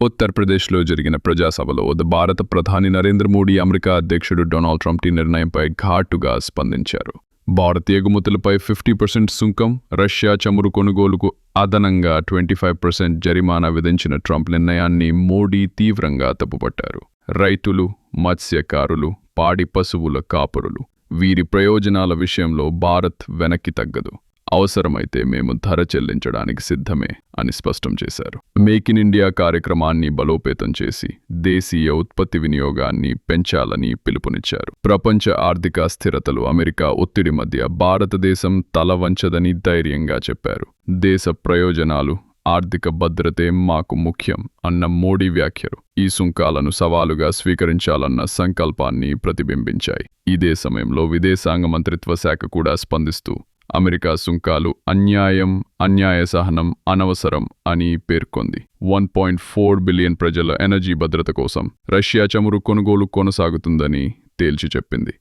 ఉత్తరప్రదేశ్లో జరిగిన ప్రజాసభలో భారత ప్రధాని నరేంద్ర మోడీ అమెరికా అధ్యక్షుడు డొనాల్డ్ ట్రంప్ ఈ నిర్ణయంపై ఘాటుగా స్పందించారు. భారత ఎగుమతులపై ఫిఫ్టీ పర్సెంట్ సుంకం రష్యా చమురు కొనుగోలుకు అదనంగా ట్వంటీ ఫైవ్ పర్సెంట్ జరిమానా విధించిన ట్రంప్ నిర్ణయాన్ని మోడీ తీవ్రంగా తప్పుపట్టారు. రైతులు మత్స్యకారులు పాడి పశువుల కాపరులు వీరి ప్రయోజనాల విషయంలో భారత్ వెనక్కి తగ్గదు. అవసరమైతే మేము ధర చెల్లించడానికి సిద్ధమే అని స్పష్టం చేశారు. మేక్ ఇన్ ఇండియా కార్యక్రమాన్ని బలోపేతం చేసి దేశీయ ఉత్పత్తి వినియోగాన్ని పెంచాలని పిలుపునిచ్చారు. ప్రపంచ ఆర్థిక స్థిరతలు అమెరికా ఒత్తిడి మధ్య భారతదేశం తల వంచదని ధైర్యంగా చెప్పారు. దేశ ప్రయోజనాలు ఆర్థిక భద్రతే మాకు ముఖ్యం అన్న మోడీ వ్యాఖ్యలు ఈ సుంకాలను సవాలుగా స్వీకరించాలన్న సంకల్పాన్ని ప్రతిబింబించాయి. ఇదే సమయంలో విదేశాంగ మంత్రిత్వ శాఖ కూడా స్పందిస్తూ అమెరికా సుంకాలు అన్యాయం అన్యాయ సహనం అనవసరం అని పేర్కొంది. వన్ పాయింట్ ఫోర్ బిలియన్ ప్రజల ఎనర్జీ భద్రత కోసం రష్యా చమురు కొనుగోలు కొనసాగుతుందని తేల్చి చెప్పింది.